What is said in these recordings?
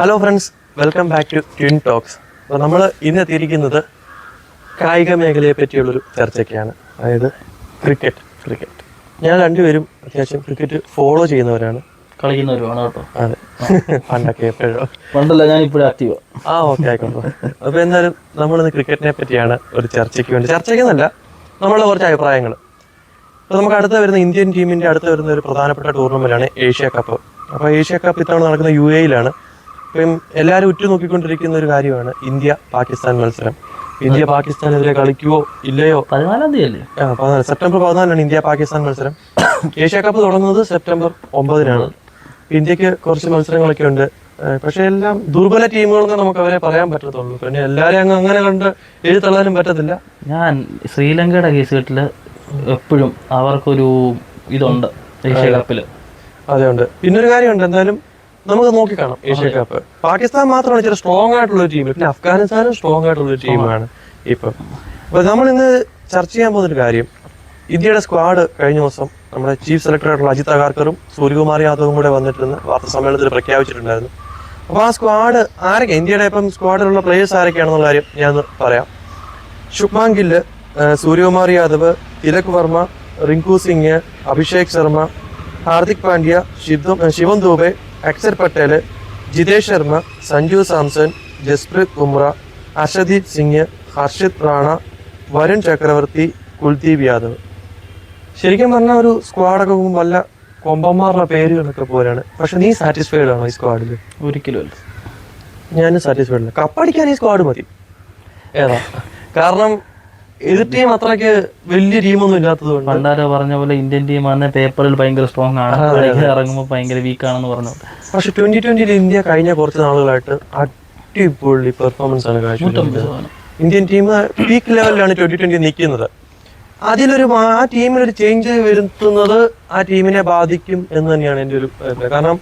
Hello friends welcome back to Twin Talks അപ്പോൾ നമ്മൾ ഇന്ന് എത്തിയിരിക്കുന്നത് കായിക മേഖലയെ പറ്റിയുള്ളൊരു ചർച്ചയ്ക്കാണ്. അതായത് ക്രിക്കറ്റ് ക്രിക്കറ്റ്. ഞാൻ രണ്ടുപേരും അത്യാവശ്യം ക്രിക്കറ്റ് ഫോളോ ചെയ്യുന്നവരാണ്. കളിക്കുന്നവരുമാണ് കേട്ടോ. അതെ. പണ്ടൊക്കെ എപ്പോഴോ. പണ്ടല്ല ഞാൻ ഇപ്പോഴും ആക്റ്റീവ് ആ. ഓക്കെ ആയിക്കോട്ടെ. അപ്പോൾ എന്തായാലും നമ്മളിന്ന് ക്രിക്കറ്റിനെ പറ്റിയാണ് ഒരു ചർച്ചയ്ക്ക് വേണ്ടി. ചർച്ചയ്ക്കെന്നല്ല നമ്മളുടെ കുറച്ച് അഭിപ്രായങ്ങൾ അപ്പോൾ നമുക്ക് അടുത്ത വരുന്ന ഇന്ത്യൻ ടീമിന്റെ അടുത്ത് വരുന്ന ഒരു പ്രധാനപ്പെട്ട ടൂർണമെന്റാണ് ഏഷ്യ കപ്പ്. അപ്പോൾ ഏഷ്യ കപ്പ് ഇത്തവണ നടക്കുന്ന യു എയിലാണ് ഇപ്പം എല്ലാവരും ഉറ്റുനോക്കിക്കൊണ്ടിരിക്കുന്ന ഒരു കാര്യമാണ് ഇന്ത്യ പാകിസ്ഥാൻ മത്സരം. ഇന്ത്യ പാകിസ്ഥാനെതിരെ കളിക്കുവോ ഇല്ലയോ? പതിനാലാം തീയതി ആ, പതിനാല് സെപ്റ്റംബർ പതിനാലാണ് ഇന്ത്യ പാകിസ്ഥാൻ മത്സരം. ഏഷ്യ കപ്പ് തുടങ്ങുന്നത് സെപ്റ്റംബർ ഒമ്പതിനാണ്. ഇന്ത്യയ്ക്ക് കുറച്ച് മത്സരങ്ങളൊക്കെ ഉണ്ട്. പക്ഷെ എല്ലാം ദുർബല ടീമുകളെന്ന് നമുക്ക് അവരെ പറയാൻ പറ്റത്തുള്ളൂ. പിന്നെ എല്ലാവരെയും അങ്ങ് അങ്ങനെ കണ്ട് എഴുതി തള്ളാനും പറ്റത്തില്ല. ഞാൻ ശ്രീലങ്കയുടെ കേസ് കെട്ടിൽ എപ്പോഴും അവർക്കൊരു ഇതുണ്ട് ഏഷ്യ കപ്പിൽ. അതെ ഉണ്ട്. പിന്നൊരു കാര്യമുണ്ട്. എന്തായാലും നമുക്ക് നോക്കി കാണാം ഏഷ്യ കപ്പ്. പാകിസ്ഥാൻ മാത്രമാണ് ചില സ്ട്രോങ് ആയിട്ടുള്ള ഒരു ടീം പിന്നെ അഫ്ഗാനിസ്ഥാനും സ്ട്രോങ് ആയിട്ടുള്ള ഒരു ടീമാണ് ഇപ്പം. അപ്പൊ നമ്മൾ ഇന്ന് ചർച്ച ചെയ്യാൻ പോകുന്ന ഒരു കാര്യം ഇന്ത്യയുടെ സ്ക്വാഡ് കഴിഞ്ഞ ദിവസം നമ്മുടെ ചീഫ് സെലക്ടർ ആയിട്ടുള്ള അജിത് അഗാർക്കറും സൂര്യകുമാർ യാദവും കൂടെ വന്നിട്ടിരുന്ന് വാർത്താ സമ്മേളനത്തിൽ പ്രഖ്യാപിച്ചിട്ടുണ്ടായിരുന്നു. അപ്പോൾ ആ സ്ക്വാഡ് ആരൊക്കെ ഇന്ത്യയുടെ ഇപ്പം സ്ക്വാഡിലുള്ള പ്ലേയേഴ്സ് ആരൊക്കെയാണെന്നുള്ള കാര്യം ഞാൻ പറയാം. ശുഭ്മാൻ ഗില്ല് സൂര്യകുമാർ യാദവ് തിലക് വർമ്മ റിങ്കു സിംഗ് അഭിഷേക് ശർമ്മ ഹാർദിക് പാണ്ഡ്യ ശിവം ശിവൻ ദൂബെ അക്ഷർ പട്ടേൽ ജിതേഷ് ശർമ്മ സഞ്ജു സാംസൺ ജസ്പ്രീത് ബുംറ അർഷദീപ് സിംഗ് ഹർഷിത് റാണ വരുൺ ചക്രവർത്തി കുൽദീപ് യാദവ്. ശരിക്കും പറഞ്ഞാൽ ഒരു സ്ക്വാഡൊക്കെ വല്ല കൊമ്പന്മാരുടെ പേരുകളൊക്കെ പോലെയാണ്. പക്ഷെ നീ സാറ്റിസ്ഫൈഡ് ആണോ ഈ സ്ക്വാഡിൽ ഒരിക്കലും ഞാനും സാറ്റിസ്ഫൈഡ് അല്ല. കപ്പടിക്കാൻ ഈ സ്ക്വാഡ് മതി. ഏതാ? കാരണം എതിർ ടീം അത്രയ്ക്ക് വലിയ ടീമൊന്നും ഇല്ലാത്തത് കൊണ്ട് പണ്ടാരോ പറഞ്ഞ പോലെ ഇന്ത്യൻ ടീം ആണ് പേപ്പറിൽ ഭയങ്കര സ്ട്രോങ് ആണ്. ഇറങ്ങുമ്പോൾ ഭയങ്കര വീക്ക് ആണെന്ന് പറഞ്ഞു. പക്ഷെ ട്വന്റി ട്വന്റിയിൽ ഇന്ത്യ കഴിഞ്ഞ കുറച്ച് നാളുകളായിട്ട് അടിപൊളി പെർഫോമൻസ് ആണ് ഇന്ത്യൻ ടീം പീക്ക് ലെവലിലാണ് ട്വന്റി ട്വന്റി നിൽക്കുന്നത്. അതിലൊരു ആ ടീമിലൊരു ഒരു ചേഞ്ച് വരുത്തുന്നത് ആ ടീമിനെ ബാധിക്കും എന്ന് തന്നെയാണ് എന്റെ ഒരു കാരണം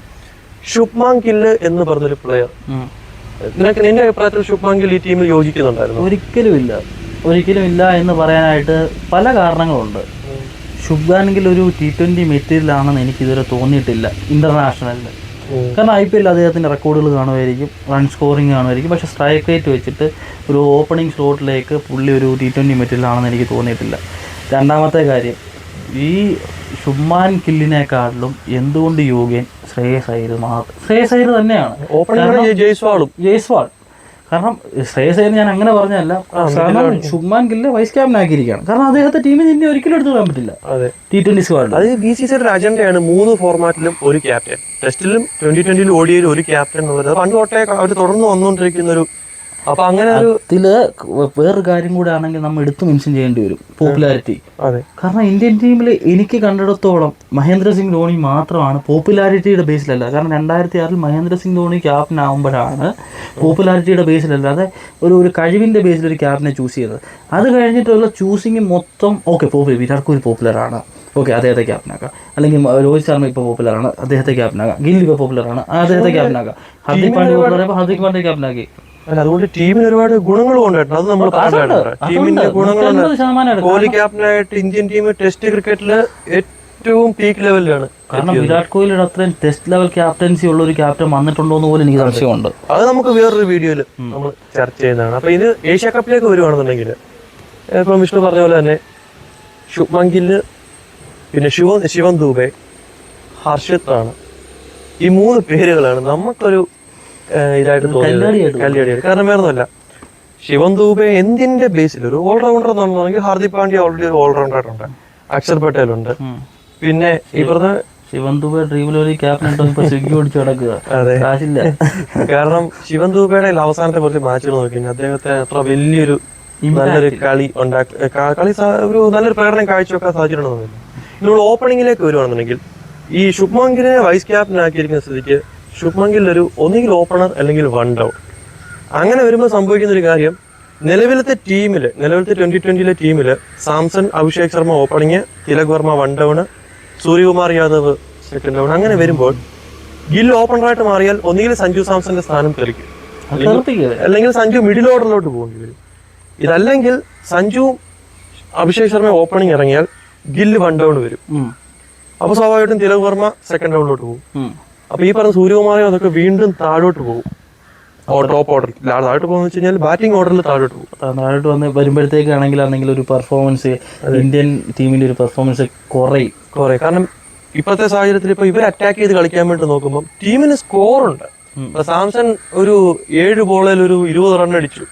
ശുഭ്മാൻ ഗില്ല് എന്ന് പറഞ്ഞൊരു പ്ലെയർ നിനക്ക് നിന്റെ അഭിപ്രായത്തിൽ ശുഭ്മാൻ ഗിൽ ഈ ടീമിൽ യോജിക്കുന്നുണ്ടായിരുന്നു? ഒരിക്കലും ഇല്ല ഒരിക്കലും ഇല്ല എന്ന് പറയാനായിട്ട് പല കാരണങ്ങളുണ്ട്. ശുഭ്ഗാനെങ്കിൽ ഒരു ടി ട്വന്റി മെറ്റീരിയലാണെന്ന് എനിക്കിതുവരെ എനിക്ക് ഇതുവരെ തോന്നിയിട്ടില്ല ഇന്റർനാഷണലിൽ കാരണം ഐ പി എൽ അദ്ദേഹത്തിന്റെ റെക്കോർഡുകൾ കാണുമായിരിക്കും റൺ സ്കോറിങ് കാണുമായിരിക്കും പക്ഷേ സ്ട്രൈക്ക് റേറ്റ് വെച്ചിട്ട് ഒരു ഓപ്പണിംഗ് സ്ലോട്ടിലേക്ക് പുള്ളി ഒരു ടി ട്വന്റി മെറ്റീരിയലാണെന്ന് എനിക്ക് തോന്നിയിട്ടില്ല. രണ്ടാമത്തെ കാര്യം ഈ ഷുമാൻ കില്ലിനെക്കാട്ടിലും എന്തുകൊണ്ട് യോഗ്യൻ ശ്രേയസ് അയ്യർ മാത്രം ശ്രേയസ് അയ്യർ തന്നെയാണ്. ഓപ്പണിംഗ് ജയ്സ്വാളും. ജയ്സ്വാൾ. കാരണം ശ്രേയസ് അയ്യർ ഞാൻ അങ്ങനെ പറഞ്ഞല്ല ശുഭ്മാൻ ഗില്ല് വൈസ് ക്യാപ്റ്റൻ ആക്കിയിരിക്കുകയാണ്. കാരണം അദ്ദേഹത്തെ ടീമിൽ ഇനി ഒരിക്കലും എടുത്തു വിടാൻ പറ്റില്ല. ടി ട്വന്റി സ്ക്വാഡിൽ അത് ബി സി സിയുടെ അജണ്ടയാണ് മൂന്ന് ഫോർമാറ്റിലും ഒരു ക്യാപ്റ്റൻ ടെസ്റ്റിലും ട്വന്റി ട്വന്റിയിലും ഓടിയതിലും ഒരു ക്യാപ്റ്റൻ എന്നുള്ളത്. പണ്ട് തൊട്ടേ അവർ തുടർന്ന് വന്നുകൊണ്ടിരിക്കുന്ന ഒരു അപ്പൊ അങ്ങനെ ഒരു ഇതിൽ വേറൊരു കാര്യം കൂടെ ആണെങ്കിൽ നമ്മൾ എടുത്തു മെൻഷൻ ചെയ്യേണ്ടി വരും. പോപ്പുലാരിറ്റി കാരണം ഇന്ത്യൻ ടീമിൽ എനിക്ക് കണ്ടിടത്തോളം മഹേന്ദ്ര സിംഗ് ധോണി മാത്രമാണ് പോപ്പുലാരിറ്റിയുടെ ബേസിലല്ല കാരണം രണ്ടായിരത്തി ആറിൽ മഹേന്ദ്ര സിംഗ് ധോണി ക്യാപ്റ്റൻ ആകുമ്പോഴാണ് പോപ്പുലാരിറ്റിയുടെ ബേസിലല്ലാതെ ഒരു ഒരു കഴിവിന്റെ ബേസിൽ ഒരു ക്യാപ്റ്റനെ ചൂസ് ചെയ്തത്. അത് കഴിഞ്ഞിട്ടുള്ള ചൂസിങ് മൊത്തം ഓക്കെ പോപ്പുലർ വിരാട് കോഹ്ലി പോപ്പുലറാണ് ഓക്കെ അദ്ദേഹത്തെ ക്യാപ്റ്റനാക്കാം അല്ലെങ്കിൽ രോഹിത് ശർമ്മ ഇപ്പോൾ പോപ്പുലറാണ് അദ്ദേഹത്തെ ക്യാപ്റ്റനാക്കാം ഗിൽ ഇപ്പോൾ പോപ്പുലറാണ് അദ്ദേഹത്തെ ക്യാപ്റ്റനാക്കാം ഹർദിക് പാണ്ഡ്യ പോപ്പുലറായപ്പോൾ ഹർദിക് പാണ്ഡ്യ ക്യാപ്റ്റനാക്കി അല്ല അതുകൊണ്ട് ടീമിന് ഒരുപാട് ഗുണങ്ങളും ഉണ്ടായിട്ടുണ്ട് അത് നമ്മൾ ടീമിന്റെ ഗുണങ്ങളുണ്ട് കോഹ്ലി ക്യാപ്റ്റനായിട്ട് ഇന്ത്യൻ ടീം ടെസ്റ്റ് ക്രിക്കറ്റിൽ ഏറ്റവും പീക്ക് ലെവലിലാണ് കാരണം വിരാട് കോഹ്ലിയുടെ അത്രയും ടെസ്റ്റ് ലെവൽ ക്യാപ്റ്റൻസി ഉള്ള ഒരു ക്യാപ്റ്റൻ വന്നിട്ടുണ്ടോ എന്ന് പോലും എനിക്ക് സംശയമുണ്ട്. അത് നമുക്ക് വേറൊരു വീഡിയോയിൽ നമ്മൾ ചർച്ച ചെയ്യുന്നതാണ് അപ്പൊ ഇത് ഏഷ്യ കപ്പിലേക്ക് വരുവാണെന്നുണ്ടെങ്കിൽ ഇപ്പം വിഷ്ണു പറഞ്ഞ പോലെ തന്നെ ശുഭ്മൻ ഗില്ല് പിന്നെ ശിവ ശിവൻ ദൂബെ ഹർഷിത് റാണ. ഈ മൂന്ന് പേരുകളാണ് നമുക്കൊരു ഇതായിട്ട് തോന്നിയത്. കല്യാണിയായിട്ട് കാരണം വേറെ ഒന്നുമല്ല ശിവൻ ദൂബെ എന്തിന്റെ ബേസിൽ ഒരു ഓൾറൗണ്ടർ എന്നുണ്ടെങ്കിൽ ഹാർദിക് പാണ്ഡ്യ ഓൾറെഡി ഒരു ഓൾറൗണ്ടർ ആയിട്ടുണ്ട്. അക്ഷർ പട്ടേൽ ഉണ്ട്. പിന്നെ ഈ പറഞ്ഞ ശിവൻ ദുബെ ഡ്രീമിൽ ഒരു ക്യാപ്റ്റൻ ഇട്ടോ ഇപ്പൊ സ്വിഗ്ഗി ഓടിച്ചു കിടക്കുക കാശില്ല. കാരണം ശിവൻ ദൂബയുടെ അവസാനത്തെ കുറച്ച് മാച്ചുകൾ നോക്കി അദ്ദേഹത്തെ അത്ര വലിയൊരു നല്ലൊരു കളി ഉണ്ടാക്കി കളി ഒരു നല്ലൊരു പ്രകടനം കാഴ്ചവെക്കാൻ സാധിച്ചിട്ടുണ്ടെന്നില്ല നമ്മൾ ഓപ്പണിംഗിലേക്ക് വരുവാണെന്നുണ്ടെങ്കിൽ ഈ ശുഭ്മാങ്കിനെ വൈസ് ക്യാപ്റ്റൻ ആക്കിയിരിക്കുന്ന സ്ഥിതിക്ക് ശുഭ്മാൻ ഗിൽ ഒരു ഒന്നുകിൽ ഓപ്പണർ അല്ലെങ്കിൽ വൺ ഡൗൺ അങ്ങനെ വരുമ്പോൾ സംഭവിക്കുന്ന ഒരു കാര്യം നിലവിലത്തെ ടീമിൽ നിലവിലത്തെ ട്വന്റി ട്വന്റിയിലെ ടീമിൽ Samson Abhishek Sharma opening Tilak Varma one down Suryakumar Yadav second down അങ്ങനെ വരുമ്പോൾ ഗിൽ ഓപ്പണറായിട്ട് മാറിയാൽ ഒന്നുകിൽ സഞ്ജു സാംസന്റെ സ്ഥാനം തെളിക്കും അല്ലെങ്കിൽ സഞ്ജു മിഡിൽ ഓർഡറിലോട്ട് പോകേണ്ടി വരും ഇതല്ലെങ്കിൽ സഞ്ജു അഭിഷേക് ശർമ്മ ഓപ്പണിംഗ് ഇറങ്ങിയാൽ ഗില്ല് വൺ ഡൗൺ വരും. അപ്പൊ സ്വാഭാവികമായിട്ടും തിലക് വർമ്മ സെക്കൻഡ് റൗണ്ടിലോട്ട് പോകും. അപ്പൊ ഈ പറഞ്ഞ സൂര്യകുമാരെ അതൊക്കെ വീണ്ടും താഴോട്ട് പോകും. ടോപ്പ് ഓർഡർ താഴോട്ട് പോകുന്ന വെച്ച് കഴിഞ്ഞാൽ ബാറ്റിംഗ് ഓർഡറിൽ താഴോട്ട് പോകും. താഴോട്ട് വന്ന് വരുമ്പോഴത്തേക്കാണെങ്കിൽ ആണെങ്കിൽ ഒരു പെർഫോമൻസ് ഇന്ത്യൻ ടീമിന്റെ ഒരു പെർഫോമൻസ് കുറയും. കുറയും. കാരണം ഇപ്പോഴത്തെ സാഹചര്യത്തിൽ ഇപ്പൊ ഇവർ അറ്റാക്ക് ചെയ്ത് കളിക്കാൻ വേണ്ടി നോക്കുമ്പോൾ ടീമിന് സ്കോർ ഉണ്ട്. ഇപ്പൊ സാംസൺ ഒരു ഏഴ് ബോളിൽ ഒരു ഇരുപത് റൺ അടിച്ചു.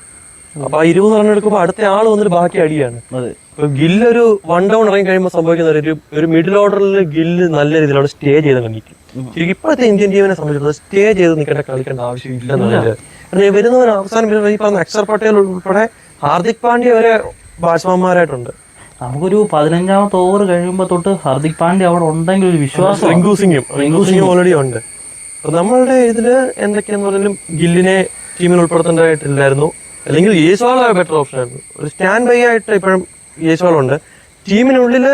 അപ്പൊ ആ ഇരുപത് റൺ എടുക്കുമ്പോൾ അടുത്ത ആൾ വന്നിട്ട് ബാക്കി അടിയാണ്. അതെ. ഇപ്പൊ ഗില്ല് ഒരു വൺ ഡൗൺ ഇറങ്ങി കഴിയുമ്പോൾ സംഭവിക്കുന്ന ഒരു ഒരു മിഡിൽ ഓർഡറിൽ ഗില്ല് നല്ല രീതിയിലാണ് സ്റ്റേ ചെയ്ത് നിൽക്കും ഇപ്പോഴത്തെ ഇന്ത്യൻ ടീമിനെ സംബന്ധിച്ചിടത്തോളം സ്റ്റേ ചെയ്ത് നിൽക്കേണ്ട കളിക്കേണ്ട ആവശ്യമില്ല എന്നുള്ളത്. വരുന്നവർ അവസാനം ഈ പറഞ്ഞ അക്ഷർ പട്ടേൽ ഉൾപ്പെടെ ഹാർദിക് പാണ്ഡ്യ വരെ ബാറ്റ്സ്മാന്മാരായിട്ടുണ്ട് നമുക്കൊരു പതിനഞ്ചാമത്തെ ഓവർ കഴിയുമ്പോൾ തൊട്ട് ഹാർദിക് പാണ്ഡ്യ അവിടെ ഉണ്ടെങ്കിൽ ഒരു വിശ്വാസം. റിങ്കു സിംഗും. റിങ്കു സിംഗും ഓൾറെഡി ഉണ്ട്. നമ്മളുടെ ഇതിൽ എന്തൊക്കെയാന്ന് പറഞ്ഞാലും ഗില്ലിനെ ടീമിൽ ഉൾപ്പെടുത്തേണ്ടതായിട്ടില്ലായിരുന്നു അല്ലെങ്കിൽ യേശോള ബെറ്റർ ഓപ്ഷൻ ആയിരുന്നു. ഒരു സ്റ്റാൻഡ് ബൈ ആയിട്ട് ഇപ്പോഴും ഉണ്ട് ടീമിനുള്ളിൽ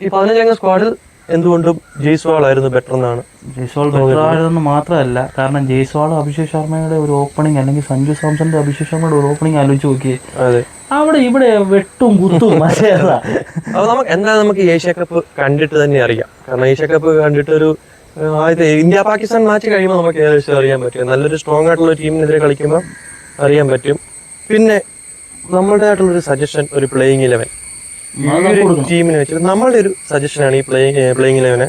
ഈ പതിനഞ്ചംഗ സ്ക്വാഡിൽ എന്തുകൊണ്ടും ജയ്സ്വാൾ ആയിരുന്നു ബെറ്റർ എന്നാണ് ജയ്സ്വാൾ ബെറ്റർ ആയതെന്ന് മാത്രമല്ല കാരണം ജയ്സ്വാളും അഭിഷേക് ശർമ്മയുടെ ഒരു ഓപ്പണിംഗ് അല്ലെങ്കിൽ സഞ്ജു സാംസന്റെ അഭിഷേക് ശർമ്മയുടെ ഒരു ഓപ്പണിംഗ് ആലോചിച്ച് നോക്കിയേ. അതെ. അവിടെ ഇവിടെ വെട്ടും കുത്തും അപ്പൊ നമുക്ക് എന്താ നമുക്ക് ഏഷ്യ കപ്പ് കണ്ടിട്ട് തന്നെ അറിയാം. കാരണം ഏഷ്യ കപ്പ് കണ്ടിട്ട് ഒരു ആദ്യത്തെ ഇന്ത്യ പാകിസ്ഥാൻ മാച്ച് കഴിയുമ്പോൾ നമുക്ക് ഏകദേശം അറിയാൻ പറ്റും. നല്ലൊരു സ്ട്രോങ് ആയിട്ടുള്ള ടീമിനെതിരെ കളിക്കുമ്പോൾ അറിയാൻ പറ്റും. പിന്നെ നമ്മളുടെ ആയിട്ടുള്ള ഒരു സജഷൻ ഒരു പ്ലേയിങ് ഇലവൻ ഒരു ടീമിനെ വെച്ചിട്ട് നമ്മളുടെ ഒരു സജഷനാണ് ഈ പ്ലേയിങ് പ്ലേയിങ് ഇലവനെ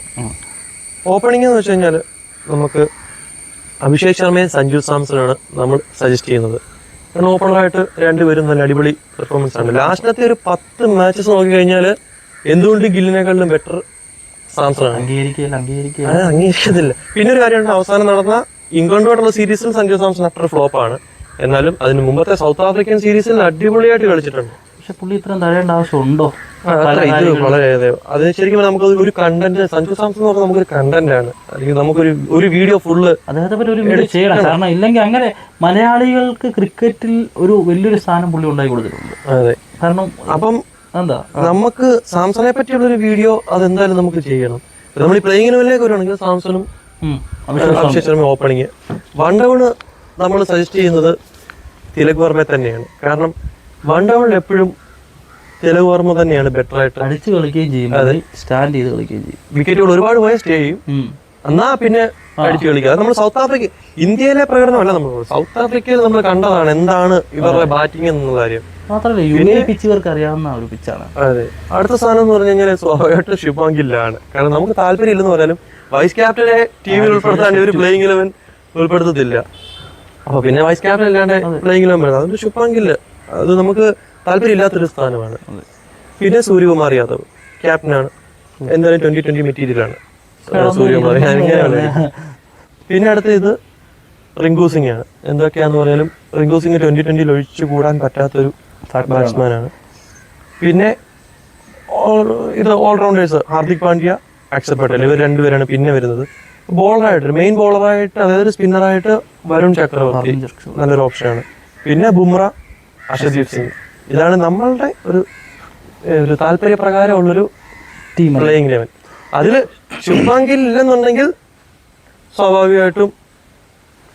ഓപ്പണിംഗ് എന്ന് വെച്ച് കഴിഞ്ഞാൽ നമുക്ക് അഭിഷേക് ശർമ്മയും സഞ്ജു സാംസണാണ് നമ്മൾ സജസ്റ്റ് ചെയ്യുന്നത്. കാരണം ഓപ്പണറായിട്ട് രണ്ടുപേരും നല്ല അടിപൊളി പെർഫോമൻസ് ആണ്. ലാസ്റ്റിനത്തെ ഒരു പത്ത് മാച്ചസ് നോക്കി കഴിഞ്ഞാൽ എന്തുകൊണ്ട് ഗില്ലിനെക്കാളും ബെറ്റർ അത് അംഗീകരിക്കത്തില്ല പിന്നെ ഒരു കാര്യമുണ്ട് അവസാനം നടന്ന ഇംഗ്ലണ്ടുമായിട്ടുള്ള സീരീസിൽ സഞ്ജു സാംസൺ അത്ര ഫ്ലോപ്പാണ് ആണ്. എന്നാലും അതിന് മുമ്പത്തെ സൗത്ത് ആഫ്രിക്കൻ സീരീസിൽ അടിപൊളിയായിട്ട് കളിച്ചിട്ടുണ്ട്. പക്ഷെ പുള്ളി ഇത്രയും തഴയേണ്ട ആവശ്യമുണ്ടോ? ഇത് വളരെ അതെ. അത് ശരിക്കും നമുക്ക് ഒരു കണ്ടന്റ് സഞ്ജു സാംസൺ എന്ന് പറഞ്ഞാൽ നമുക്കൊരു കണ്ടന്റ് ആണ്. അല്ലെങ്കിൽ നമുക്കൊരു ഒരു വീഡിയോ ഫുള്ള് അദ്ദേഹത്തെ പറ്റി ഒരു വീഡിയോ ചെയ്യണം. കാരണം ഇല്ലെങ്കിൽ അങ്ങനെ മലയാളികൾക്ക് ക്രിക്കറ്റിൽ ഒരു വലിയൊരു സ്ഥാനം പുള്ളി ഉണ്ടാക്കി കൊടുത്തിട്ടുണ്ട്. അതെ. കാരണം അപ്പം എന്താ? നമുക്ക് സാംസണെ പറ്റിയുള്ള ഒരു വീഡിയോ അതെന്തായാലും നമുക്ക് ചെയ്യണം. നമ്മൾ ഈ പ്ലേയിങ്ങിന് ലെവലിലേക്ക് വരുവാണെങ്കിൽ സാംസണും Abhishek Abhishek Sharma. Opening one down നമ്മൾ സജസ്റ്റ് ചെയ്യുന്നത് തിലക് വർമ്മ തന്നെയാണ്. കാരണം വൺ ഡൗണിൽ എപ്പോഴും തിലക് വർമ്മ തന്നെയാണ് ബെറ്റർ ആയിട്ട് അടിച്ച് കളിക്കുകയും ചെയ്യും അതെ. സ്റ്റാൻഡ് ചെയ്ത് കളിക്കുകയും ചെയ്യും. വിക്കറ്റുകൾ ഒരുപാട് വേസ്റ്റ് സ്റ്റേ ചെയ്യും. എന്നാ പിന്നെ അടിച്ച് കളിക്കുക. അത് നമ്മൾ സൗത്ത് ആഫ്രിക്ക ഇന്ത്യയിലെ പ്രകടനമല്ല നമ്മൾ സൗത്ത് ആഫ്രിക്കയിൽ നമ്മൾ കണ്ടതാണ് എന്താണ് ഇവരുടെ ബാറ്റിംഗ് എന്നുള്ള കാര്യം. മാത്രമല്ല പിച്ച് ഇവർക്ക് അറിയാവുന്ന ഒരു പിച്ചാണ് അതെ. അടുത്ത സ്ഥാനം എന്ന് പറഞ്ഞു കഴിഞ്ഞാൽ സ്വാഭാവികമായിട്ടും ശുഭാങ്കില്ലാണ് കാരണം നമുക്ക് താല്പര്യം ഇല്ലെന്ന് പറഞ്ഞാലും വൈസ് ക്യാപ്റ്റനെ ടീമിൽ ഉൾപ്പെടുത്താൻ ഒരു പ്ലേയിങ് ഇലവൻ ഉൾപ്പെടുത്തത്തില്ല. അപ്പൊ പിന്നെ വൈസ് ക്യാപ്റ്റൻ അല്ലാണ്ട് പ്ലേയിങ്ങിലും വരുന്നത് അതുകൊണ്ട് ശുഭാങ്കില്ല അത് നമുക്ക് താല്പര്യമില്ലാത്തൊരു സ്ഥാനമാണ്. പിന്നെ സൂര്യകുമാർ യാദവ് ക്യാപ്റ്റനാണ് എന്തായാലും ട്വന്റി ട്വന്റി മെറ്റീരിയലാണ് സൂര്യകുമാർ പിന്നെ അടുത്ത ഇത് റിങ്കു സിംഗ് ആണ്. എന്തൊക്കെയാന്ന് പറഞ്ഞാലും റിങ്കു സിംഗ് ട്വന്റി ട്വന്റിയിൽ ഒഴിച്ചു കൂടാൻ പറ്റാത്തൊരു ബാറ്റ്സ്മാൻ ആണ്. പിന്നെ ഇത് ഓൾറൗണ്ടേഴ്സ് ഹാർദിക് പാണ്ഡ്യ അക്ഷർ പട്ടേൽ. ഇവർ രണ്ടുപേരാണ് പിന്നെ വരുന്നത്. ബോളറായിട്ട് മെയിൻ ബോളറായിട്ട് അതായത് സ്പിന്നറായിട്ട് വരുൺ ചക്രവർത്തി നല്ലൊരു ഓപ്ഷനാണ്. പിന്നെ ബുംറ അഷദീപ് സിംഗ്. ഇതാണ് നമ്മളുടെ ഒരു ഒരു താല്പര്യപ്രകാരമുള്ളൊരു ടീം പ്ലേയിങ് ലെവൻ അതിൽ ശുഭാങ്കിൽ ഇല്ലെന്നുണ്ടെങ്കിൽ സ്വാഭാവികമായിട്ടും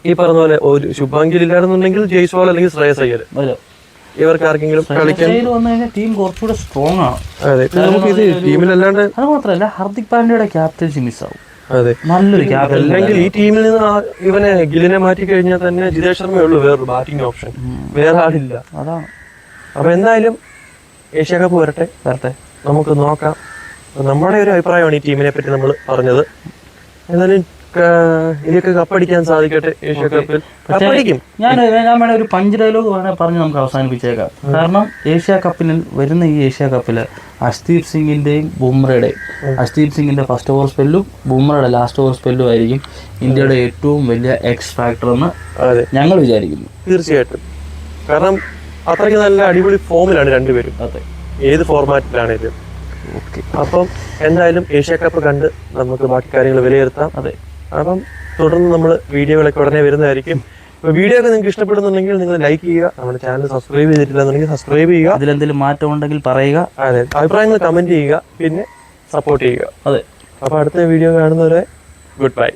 ഈ പറഞ്ഞ പോലെ ഒരു ശുഭാങ്കിൽ ഇല്ലായിരുന്നുണ്ടെങ്കിൽ ജയ്സ്വാൾ അല്ലെങ്കിൽ ശ്രേയസ് അയ്യർ ഇവർക്ക് ആർക്കെങ്കിലും കളിക്കാൻ ടീം കുറച്ചുകൂടെ സ്ട്രോങ് ആണ്. അതെ. നമുക്ക് ഇത് ടീമിലല്ലാണ്ട് അത് മാത്രമല്ല ഹാർദിക് പാണ്ഡ്യയുടെ ക്യാപ്റ്റൻസി മിസ്സാവും അതെ. നല്ലൊരു ക്യാപ്റ്റൻ അല്ലെങ്കിൽ ഈ ടീമിൽ നിന്ന് ഇവനെ ഗിലിനെ മാറ്റി കഴിഞ്ഞാൽ തന്നെ ജിതേഷ് ശർമ്മയേ ഉള്ളൂ വേറൊരു ബാറ്റിംഗ് ഓപ്ഷൻ വേറെ ആളില്ല. അതാണ്. അപ്പൊ എന്തായാലും ഏഷ്യ കപ്പ് വരട്ടെ. വരട്ടെ. നമുക്ക് നോക്കാം. നമ്മുടെ ഒരു അഭിപ്രായമാണ് ഈ ടീമിനെ പറ്റി നമ്മൾ പറഞ്ഞത്. എന്തായാലും ഇനിയൊക്കെ കപ്പടിക്കാൻ സാധിക്കട്ടെ ഏഷ്യ കപ്പിൽ കപ്പടിക്കും. ഞാൻ ഞാൻ വേണേ ഒരു പഞ്ച് ഡയലോഗ് വേണേ പറഞ്ഞ് നമുക്ക് അവസാനിപ്പിച്ചേക്കാം. കാരണം ഏഷ്യ കപ്പിൽ വരുന്ന ഈ ഏഷ്യ കപ്പിൽ അഷ്ദീപ് സിംഗിന്റെയും ബുംറയുടെയും അഷ്ദീപ് സിംഗിന്റെ ഫസ്റ്റ് ഓവർ സ്പെല്ലും ബുംറയുടെ ലാസ്റ്റ് ഓവർ സ്പെല്ലും ആയിരിക്കും ഇന്ത്യയുടെ ഏറ്റവും വലിയ എക്സ് ഫാക്ടർ എന്ന് ഞങ്ങൾ വിചാരിക്കുന്നു. തീർച്ചയായിട്ടും. കാരണം അത്രയ്ക്ക് നല്ല അടിപൊളി ഫോമിലാണ് രണ്ടുപേരും. അതെ. ഏത് ഫോർമാറ്റിലാണേലും ഓക്കെ. അപ്പം എന്തായാലും ഏഷ്യ കപ്പ് കണ്ട് നമുക്ക് ബാക്കി കാര്യങ്ങൾ വിലയിരുത്താം. അതെ. അപ്പം തുടർന്ന് നമ്മൾ വീഡിയോകളൊക്കെ ഉടനെ വരുന്നതായിരിക്കും. ഇപ്പൊ വീഡിയോ ഒക്കെ നിങ്ങൾക്ക് ഇഷ്ടപ്പെടുന്നുണ്ടെങ്കിൽ നിങ്ങൾ ലൈക്ക് ചെയ്യുക. നമ്മുടെ ചാനൽ സബ്സ്ക്രൈബ് ചെയ്തിട്ടില്ലെന്നുണ്ടെങ്കിൽ സബ്സ്ക്രൈബ് ചെയ്യുക. അതിലെന്തെങ്കിലും മാറ്റം ഉണ്ടെങ്കിൽ പറയുക. അതെ. അഭിപ്രായങ്ങൾ കമന്റ് ചെയ്യുക. പിന്നെ സപ്പോർട്ട് ചെയ്യുക. അതെ. അപ്പൊ അടുത്ത വീഡിയോ കാണുന്നവരെ ഗുഡ് ബൈ